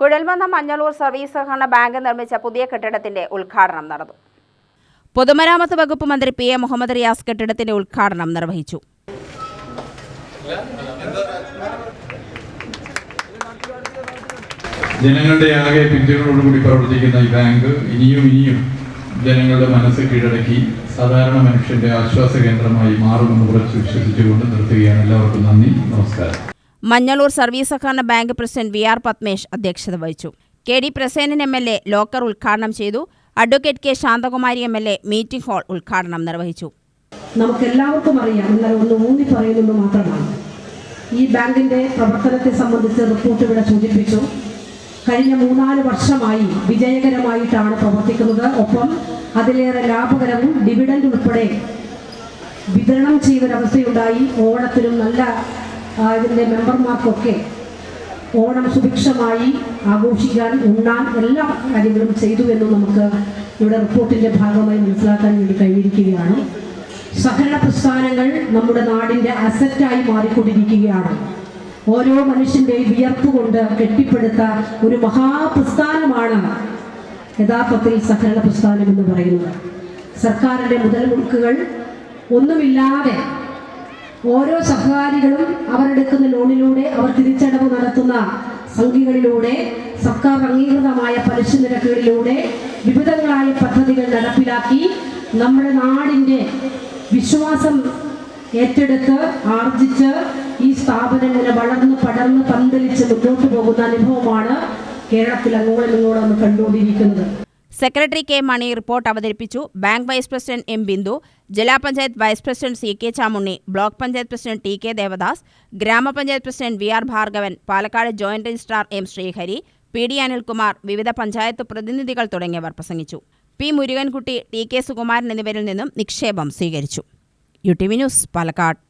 കുഴൽമന്ദം Manjalur service സഹകരണ bank നിർമ്മിച്ച പുതിയ കെട്ടിടത്തിന്റെ ഉദ്ഘാടനം നടന്നു. പൊതുമരാമത്ത് വകുപ്പ് മന്ത്രി പി എ മുഹമ്മദ് റിയാസ് കെട്ടിടത്തിന്റെ ഉദ്ഘാടനം നിർവഹിച്ചു. ജനങ്ങളുടെ ആകെ പിന്തുണയോടുകൂടി പ്രവർത്തിക്കുന്ന ഈ ബാങ്ക് ഇനിയും ഇനിയും ജനങ്ങളുടെ മനസ്സ് കീഴടക്കി സാധാരണ മനുഷ്യന്റെ ആശ്വാസ കേന്ദ്രമായി മാറുമെന്ന് ഉറച്ചു വിശ്വസിച്ചുകൊണ്ട് നിർത്തുകയാണ്. എല്ലാവർക്കും നന്ദി. നമസ്കാരം. മഞ്ഞളൂർ സർവീസ് സഹകരണ bank president V R Padmesh അധ്യക്ഷത വഹിച്ചു. K D Prasenan M L A locker ഉദ്ഘാടനം ചെയ്തു. Advocate K Shanthakumari M L A meeting hall ഉദ്ഘാടനം നിർവഹിച്ചു. നമുക്കെല്ലാവർക്കും അറിയാം എന്നാൽ ഒന്ന് ഊന്നി പറയുന്നത് മാത്രമാണ്. ഈ ബാങ്കിന്റെ പ്രവർത്തനത്തെ സംബന്ധിച്ച് റിപ്പോർട്ട് ഇവിടെ സൂചിപ്പിച്ചു. കഴിഞ്ഞ മൂന്നാൽ വർഷമായി വിജയകരമായിട്ടാണ് പ്രവർത്തിക്കുന്നത്. ഒപ്പം അതിലേറെ ലാഭകരവും ഡിവിഡൻഡ് ഉൾപ്പെടെ വിതരണം ചെയ്തൊരവസ്ഥയുണ്ടായി. ഓണത്തിനും നല്ല ആ, ഇതിന്റെ മെമ്പർമാർക്കൊക്കെ ഓണം സുഭിക്ഷമായി ആഘോഷിക്കാൻ ഉണ്ണാൻ എല്ലാ കാര്യങ്ങളും ചെയ്തു എന്ന് നമുക്ക് ഇവിടെ റിപ്പോർട്ടിന്റെ ഭാഗമായി മനസ്സിലാക്കാൻ വേണ്ടി കഴിഞ്ഞിരിക്കുകയാണ്. സഹകരണ പ്രസ്ഥാനങ്ങൾ നമ്മുടെ നാടിന്റെ അസറ്റായി മാറിക്കൊണ്ടിരിക്കുകയാണ്. ഓരോ മനുഷ്യന്റെയും വിയർപ്പ് കൊണ്ട് കെട്ടിപ്പടുത്ത ഒരു മഹാപ്രസ്ഥാനമാണ് യഥാർത്ഥത്തിൽ സഹകരണ പ്രസ്ഥാനം എന്ന് പറയുന്നത്. സർക്കാരിന്റെ മുതൽ മുടക്കുകൾ ഒന്നുമില്ലാതെ ഓരോ സഹകാരികളും ലോണിലൂടെ അവർ തിരിച്ചടവ് നടത്തുന്ന സംഖ്യകളിലൂടെ സർക്കാർ അംഗീകൃതമായ പലിശ നിരക്കുകളിലൂടെ വിവിധങ്ങളായ പദ്ധതികൾ നടപ്പിലാക്കി നമ്മുടെ നാടിന്റെ വിശ്വാസം ഏറ്റെടുത്ത് ആർജിച്ച് ഈ സ്ഥാപനം ഇങ്ങനെ വളർന്ന് പടർന്ന് പന്തലിച്ച് മുന്നോട്ട് പോകുന്ന അനുഭവമാണ് കേരളത്തിൽ അങ്ങോളം ഇങ്ങോളം കണ്ടുകൊണ്ടിരിക്കുന്നത്. സെക്രട്ടറി കെ മണി റിപ്പോർട്ട് അവതരിപ്പിച്ചു. Bank vice president M Bindu ജില്ലാ panchayat vice president C K Chamunni block panchayat president T K Devadas ഗ്രാമപഞ്ചായത്ത് president V R Bhargavan Palakkad joint registrar M Sreehari P D Anilkumar വിവിധ പഞ്ചായത്ത് പ്രതിനിധികൾ തുടങ്ങിയവർ പ്രസംഗിച്ചു. P Murukankutty T K Sukumaran എന്നിവരിൽ നിന്നും നിക്ഷേപം സ്വീകരിച്ചു. U T V news Palakkad.